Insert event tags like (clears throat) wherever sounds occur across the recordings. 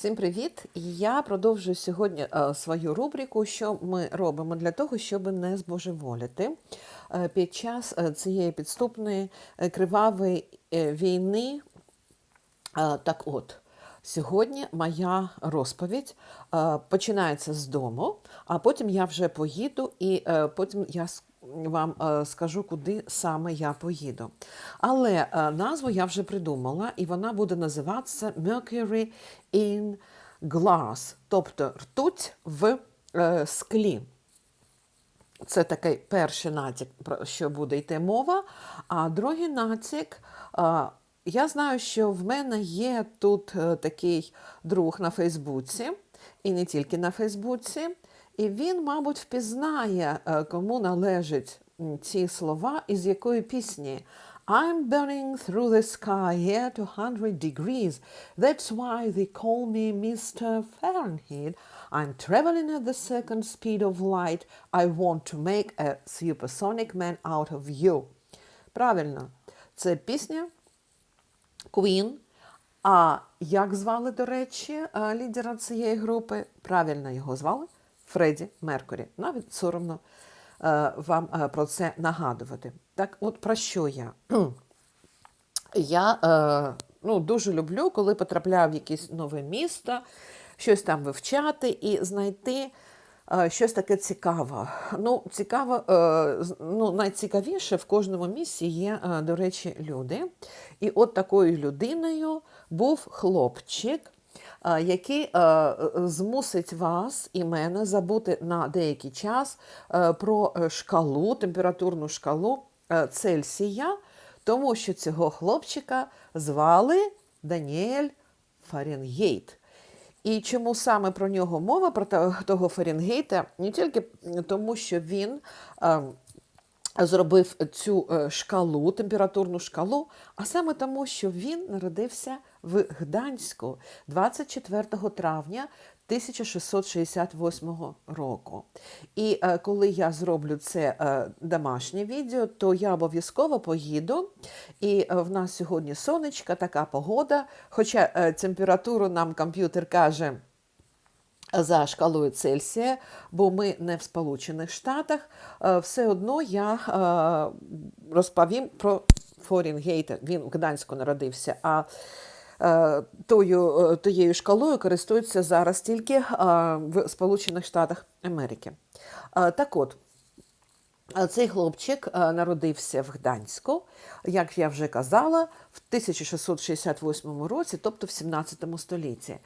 Всім привіт! Я продовжую сьогодні е, свою рубрику, що ми робимо для того, щоб не збожеволіти е, під час е, цієї підступної кривавої війни. Так от, сьогодні моя розповідь починається з дому, а потім я вже поїду і потім я вам е, скажу, куди саме я поїду. Але е, назву я вже придумала, і вона буде називатися Mercury in Glass, тобто ртуть в е, склі. Це такий перший натяк, про що буде йти мова. А другий натяк, я знаю, що в мене є тут такий друг на Фейсбуці, і не тільки на Фейсбуці. І він, мабуть, впізнає, е, кому належать ці слова із якої пісні. I'm burning through the sky here to 100 degrees. That's why they call me Mr. Fahrenheit. I'm traveling at the second speed of light. I want to make a supersonic man out of you. Правильно, це пісня Queen. А як звали, до речі, е, лідера цієї групи? Правильно його звали Фредді Меркурі. Навіть соромно е, вам е, про це нагадувати. Так, от про що я? (clears throat) Я е, ну, дуже люблю, коли потрапляю в якесь нове місто, щось там вивчати і знайти щось таке цікаве. Ну, цікаво, ну, найцікавіше в кожному місці є, до речі, люди. І от такою людиною був хлопчик, який е, змусить вас і мене забути на деякий час е, про е, шкалу, температурну шкалу е, Цельсія, тому що цього хлопчика звали Даніель Фаренгейт. І чому саме про нього мова, про того- Фаренгейта, не тільки тому, що він е, зробив цю е, шкалу, температурну шкалу, а саме тому, що він народився в Гданську 24 травня 1668 року. І е, коли я зроблю це е, домашнє відео, то я обов'язково поїду. І в нас сьогодні сонечка, така погода. Хоча температуру нам комп'ютер каже за шкалою Цельсія, бо ми не в Сполучених Штатах, е, все одно я е, розповім про Форінгейта. Він в Гданську народився. А е, тою, тією шкалою користуються зараз тільки в Сполучених Штатах Америки. Так от, Цей хлопчик е, народився в Гданську, як я вже казала, в 1668 році, тобто в 17 столітті.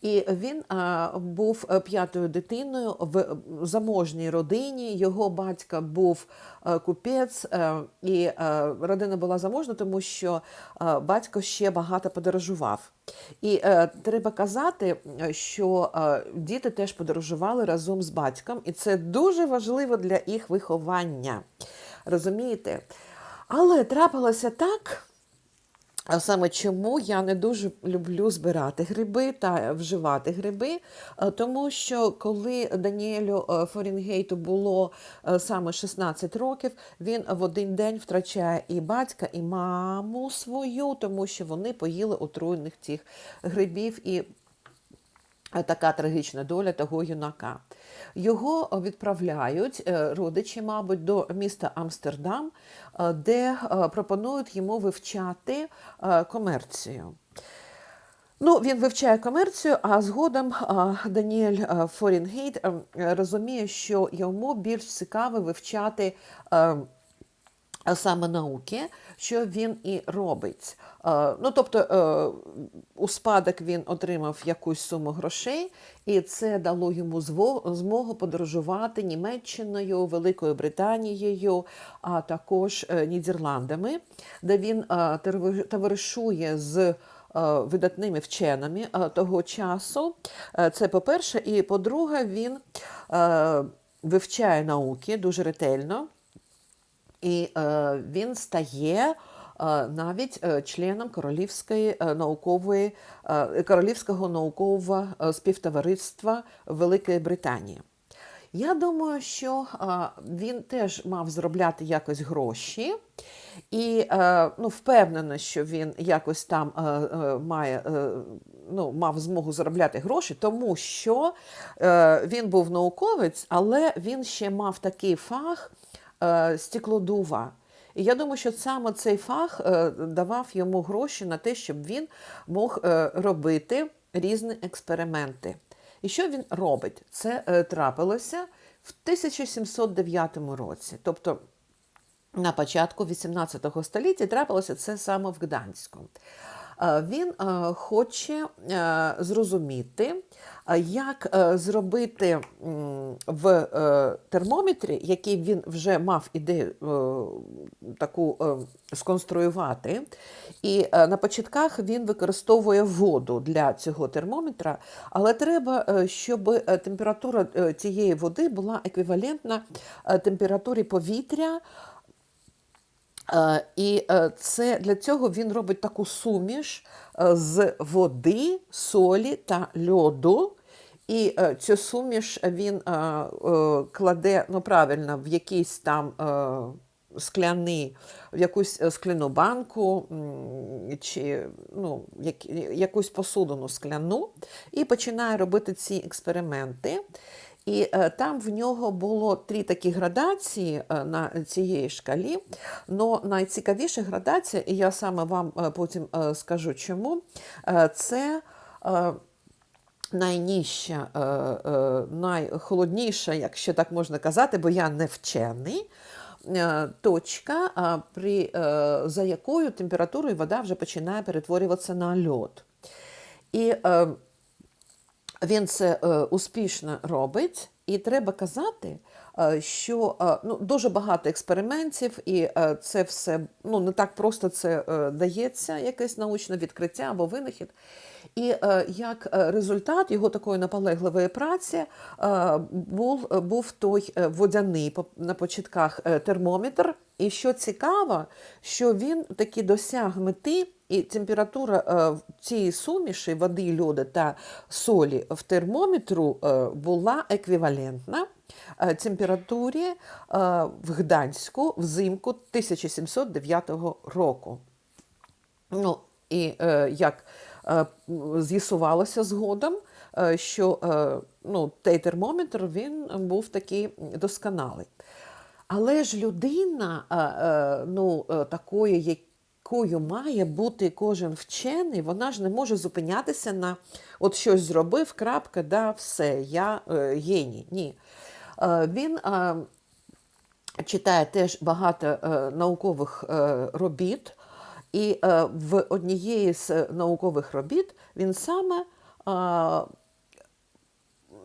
І він е, був е, п'ятою дитиною в заможній родині. Його батько був е, купець, е, і е, родина була заможна, тому що е, батько ще багато подорожував. І е, треба казати, е, що е, діти теж подорожували разом з батьком, і це дуже важливо для їх виховання. Розумієте? Але трапилося так. А саме чому я не дуже люблю збирати гриби та вживати гриби, Е, тому що коли Даніелю е, Форінгейту було е, саме 16 років, він в один день втрачає і батька, і маму свою, тому що вони поїли отруєних цих грибів і така трагічна доля того юнака. Його відправляють е, родичі, мабуть, до міста Амстердам, е, де е, пропонують йому вивчати е, комерцію. Ну, він вивчає комерцію, а згодом Даніель Форінгейт ем, розуміє, що йому більш цікаво вивчати ем, саме науки, що він і робить. Е, Ну, тобто, е, у спадок він отримав якусь суму грошей, і це дало йому змогу подорожувати Німеччиною, Великою Британією, а також е, Нідерландами, де він товаришує з видатними вченими того часу. Це по-перше, і по-друге, він вивчає науки дуже ретельно. І е, він стає е, навіть е, членом Королівської наукової Королівського наукового співтовариства Великої Британії. Я думаю, що він теж мав заробляти якось гроші, і ну, впевнена, що він якось там має, ну, мав змогу заробляти гроші, тому що він був науковець, але він ще мав такий фах стеклодува. І я думаю, що саме цей фах е, давав йому гроші на те, щоб він мог е, робити різні експерименти. І що він робить? Це е, трапилося в 1709 році. Тобто на початку 18 століття трапилося це саме в Гданську. Е, Він е, хоче е, зрозуміти, як зробити в термометрі, який він вже мав ідею таку сконструювати. І на початках він використовує воду для цього термометра, але треба, щоб температура цієї води була еквівалентна температурі повітря. Е, І е, це для цього він робить таку суміш е, з води, солі та льоду. І цю суміш він кладе ну, правильно в якийсь там скляний, в якусь скляну банку чи ну, якусь посудину скляну, і починає робити ці експерименти. І е, там в нього було три такі градації е, на цієї шкалі. Но найцікавіша градація, і я саме вам е, потім скажу чому, це найнижча, е, найхолодніша, якщо так можна казати, бо я не вчений. Точка, при, за якою температурою вода вже починає перетворюватися на льод. І він це е, успішно робить, і треба казати, е, що е, ну, дуже багато експериментів, і це все ну, не так просто це дається, якесь научне відкриття або винахід. І е, як е, результат його такої наполегливої праці е, був, був той водяний на початках термометр. І що цікаво, що він таки досяг мети, і температура цієї суміші води, льоду та солі в термометру була еквівалентна температурі в Гданську взимку 1709 року. Ну, і як з'ясувалося згодом, е, що е, ну, той термометр він був такий досконалий. Але ж людина е, е, ну, е, такою, якою має бути кожен вчений, вона ж не може зупинятися на от щось зробив, крапка, да, все, я е, геній. Ні. Е, він е, читає теж багато е, наукових е, робіт, і е, в однієї з наукових робіт він саме е,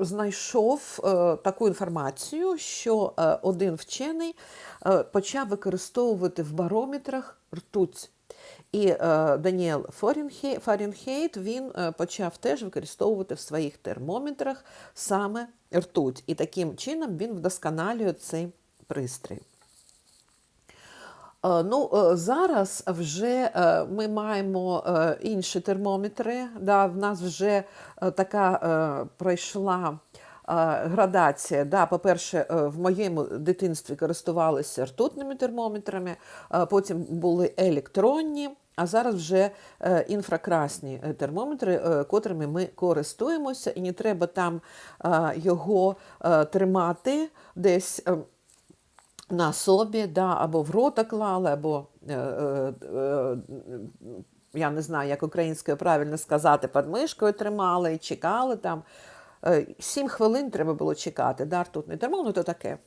знайшов е, таку інформацію, що е, один вчений е, почав використовувати в барометрах ртуть. І е, Даніел Фаренхейт він е, почав теж використовувати в своїх термометрах саме ртуть. І таким чином він вдосконалює цей пристрій. Е, Ну, е, зараз вже е, ми маємо інші термометри. Да, в нас вже така пройшла градація. Да, по-перше, в моєму дитинстві користувалися ртутними термометрами, потім були електронні. А зараз вже інфракрасні термометри, котрими ми користуємося, і не треба там його тримати десь. На собі, да, або в рота клали, або е, е, е, я не знаю, як українською правильно сказати, під мишкою тримали і чекали там. Е, Сім хвилин треба було чекати. Дар тут не ну, то таке.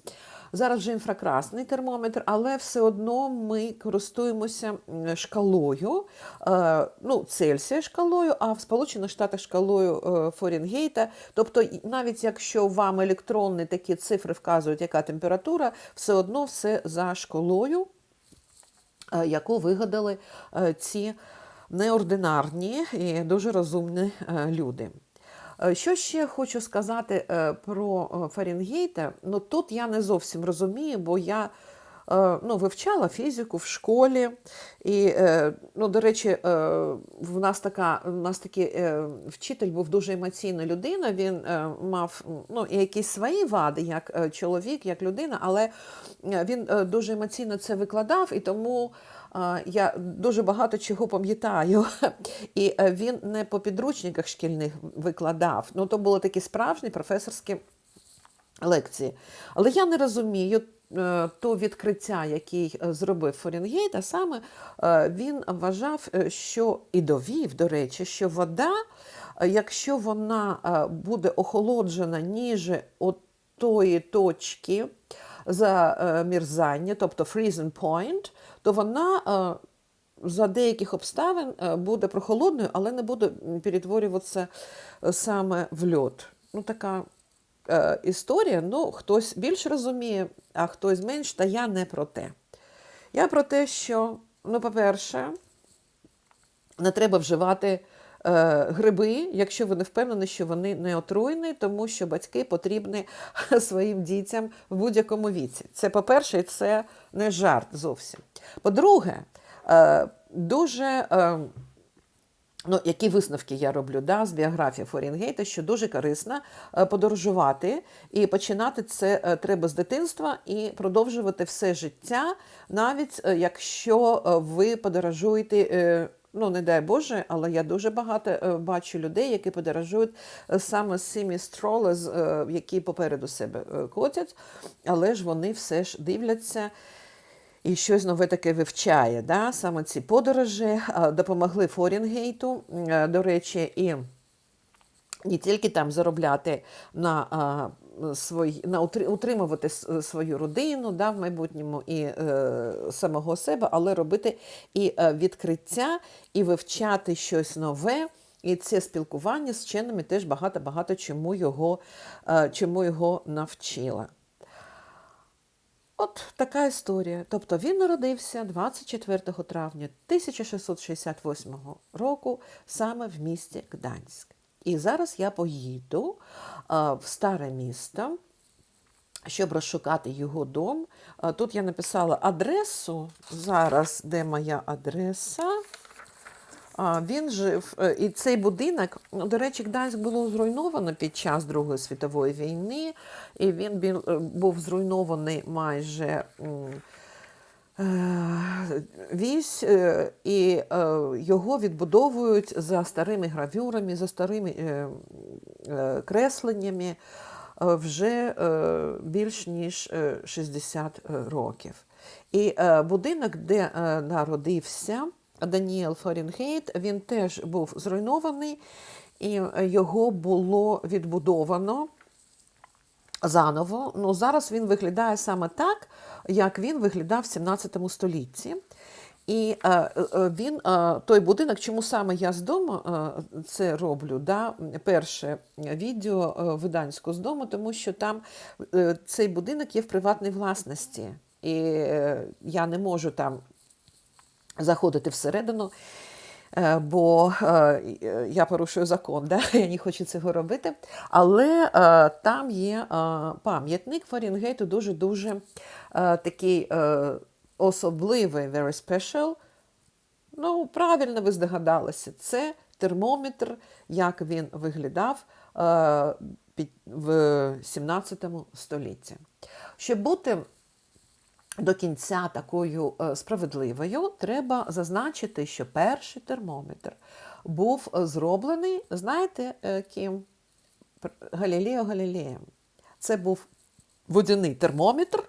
Зараз вже інфракрасний термометр, але все одно ми користуємося шкалою, е, ну, Цельсія шкалою, а в Сполучених Штатах шкалою е, Форенгейта. Тобто, навіть якщо вам електронні такі цифри вказують, яка температура, все одно все за шкалою, е, яку вигадали ці неординарні і дуже розумні люди. Е, Що ще хочу сказати е, про е, Фаренгейта? Ну тут я не зовсім розумію, бо я ну, вивчала фізику в школі. І, ну, до речі, в нас така, в нас такий вчитель був дуже емоційна людина. Він мав ну, якісь свої вади, як чоловік, як людина, але він дуже емоційно це викладав, і тому я дуже багато чого пам'ятаю. І е, він не по підручниках шкільних викладав. Ну, то були такі справжні професорські лекції. Але я не розумію е, то відкриття, який е, зробив Форінгейт, а саме він вважав, що і довів, до речі, що вода, якщо вона буде охолоджена ніже от тої точки замерзання, тобто freezing point, то вона е, за деяких обставин е, буде прохолодною, але не буде перетворюватися е, саме в льод. Ну, така історія. Ну, хтось більш розуміє, а хтось менш, та я не про те. Я про те, що, ну, по-перше, не треба вживати гриби, якщо ви не впевнені, що вони не отруйні, тому що батьки потрібні (laughs) своїм дітям в будь-якому віці. Це по-перше, це не жарт зовсім. По-друге, е, дуже. Е, Ну, які висновки я роблю да, з біографії Форінгейта, що дуже корисно е, подорожувати і починати це е, треба з дитинства і продовжувати все життя, навіть е, якщо е, ви подорожуєте. Е, Ну, не дай Боже, але я дуже багато е, бачу людей, які подорожують е, саме з цими строли, які попереду себе е, котять, але ж вони все ж дивляться і щось нове таке вивчає. Да? Саме ці подорожі допомогли Форінгейту, е, до речі, і не тільки там заробляти на свої, на утримувати свою родину да, в майбутньому і е, самого себе, але робити і е, відкриття, і вивчати щось нове. І це спілкування з вченими теж багато-багато чому його, е, чому його навчила. От така історія. Тобто він народився 24 травня 1668 року саме в місті Гданськ. І зараз я поїду в старе місто, щоб розшукати його дом. Тут я написала адресу. Зараз, де моя адреса? Він жив, е, і цей будинок, до речі, Гданськ було зруйновано під час Другої світової війни, і він е, був зруйнований майже вісь, е, і е, його відбудовують за старими гравюрами, за старими е, е, кресленнями е, вже е, більш ніж е, 60 років. І е, будинок, де е, народився Даніел Форінгейт, він теж був зруйнований, і е, його було відбудовано заново. Ну, зараз він виглядає саме так, як він виглядав в 17 столітті. І е, е, він, е, той будинок, чому саме я з дому це роблю, да? перше відео виданську з дому, тому що там цей будинок є в приватній власності. І я не можу там заходити всередину, бо е, я порушую закон, да? (laughs) я не хочу цього робити. Але е, там є е, пам'ятник Фарінгейту дуже-дуже е, такий е, особливий, very special. Ну, правильно ви здогадалися, це термометр, як він виглядав е, в 17 столітті. Щоб бути до кінця такою е, справедливою, треба зазначити, що перший термометр був е, зроблений, знаєте, е, ким? Галілео Галілеєм. Це був водяний термометр,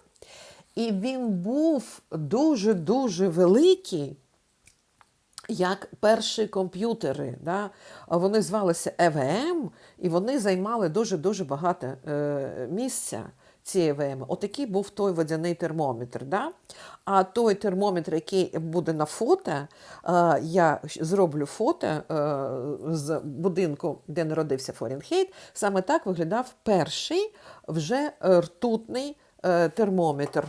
і він був дуже-дуже великий, як перші комп'ютери. Да? Вони звалися ЕВМ, і вони займали дуже-дуже багато е, місця. Ці ЕВМ. Отакий був той водяний термометр. Да? А той термометр, який буде на фото, е, я зроблю фото е, з будинку, де народився Форінхейт, саме так виглядав перший вже ртутний е, термометр.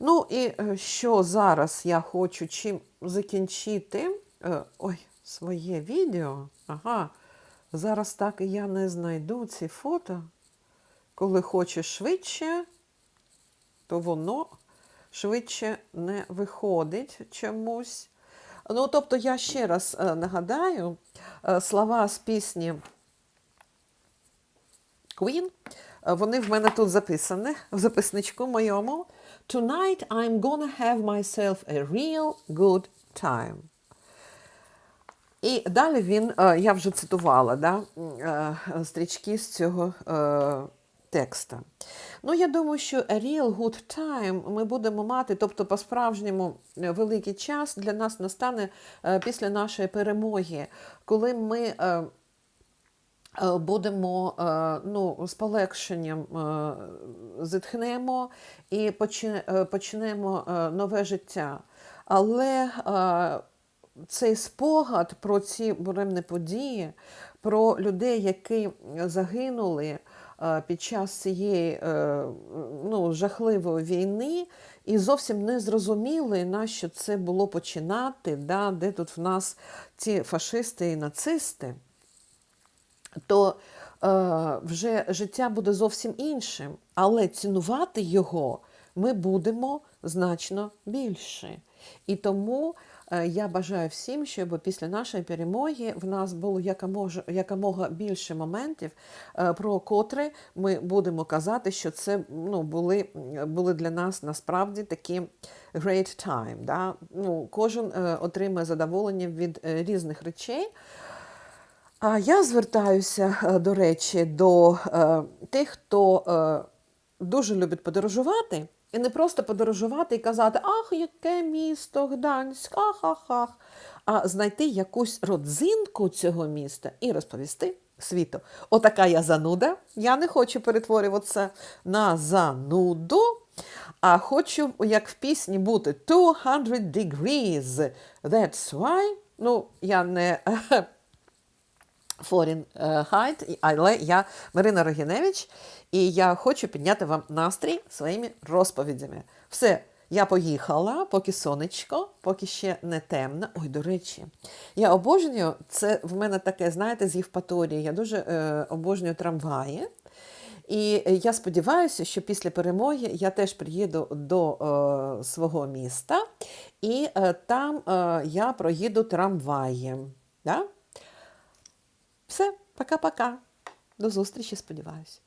Ну і що зараз я хочу чим закінчити ой, своє відео. Ага, зараз так і я не знайду ці фото. Коли хочеш швидше, то воно швидше не виходить чомусь. Ну, тобто, я ще раз е, нагадаю е, слова з пісні Queen. Е, Вони в мене тут записані в записничку моєму. Tonight I'm gonna have myself a real good time. І далі він, я вже цитувала да, стрічки з цього текста. Ну, я думаю, що a real good time ми будемо мати, тобто по-справжньому е, великий час для нас настане е, після нашої перемоги, коли ми. е, Будемо ну, з полегшенням зітхнемо і почнемо нове життя. Але цей спогад про ці буремні події, про людей, які загинули під час цієї е, ну, жахливої війни, і зовсім не зрозуміли, нащо це було починати, да, де тут в нас ці фашисти і нацисти то е, вже життя буде зовсім іншим, але цінувати його ми будемо значно більше. І тому е, я бажаю всім, щоб після нашої перемоги в нас було якомога, якомога більше моментів, е, про котрі ми будемо казати, що це ну, були, були для нас насправді такі great time. Да? Ну, кожен е, отримує задоволення від е, різних речей. А я звертаюся, е, до речі, до е, тих, хто е, дуже любить подорожувати, і не просто подорожувати і казати, ах, яке місто Гданськ, ах, ах, ах, а знайти якусь родзинку цього міста і розповісти світу. Отака я зануда. Я не хочу перетворюватися на зануду. А хочу, як в пісні, бути 200 degrees. That's why. Ну, я не Foreign Height, але я Марина Рогіневич, і я хочу підняти вам настрій своїми розповідями. Все, я поїхала, поки сонечко, поки ще не темно. Ой, до речі, я обожнюю, це в мене таке, знаєте, з Євпаторії, я дуже е, обожнюю трамваї. І я сподіваюся, що після перемоги я теж приїду до е, свого міста, і е, там е, я проїду трамваєм. Да? Все, пока-пока. До зустрічі, сподіваюся.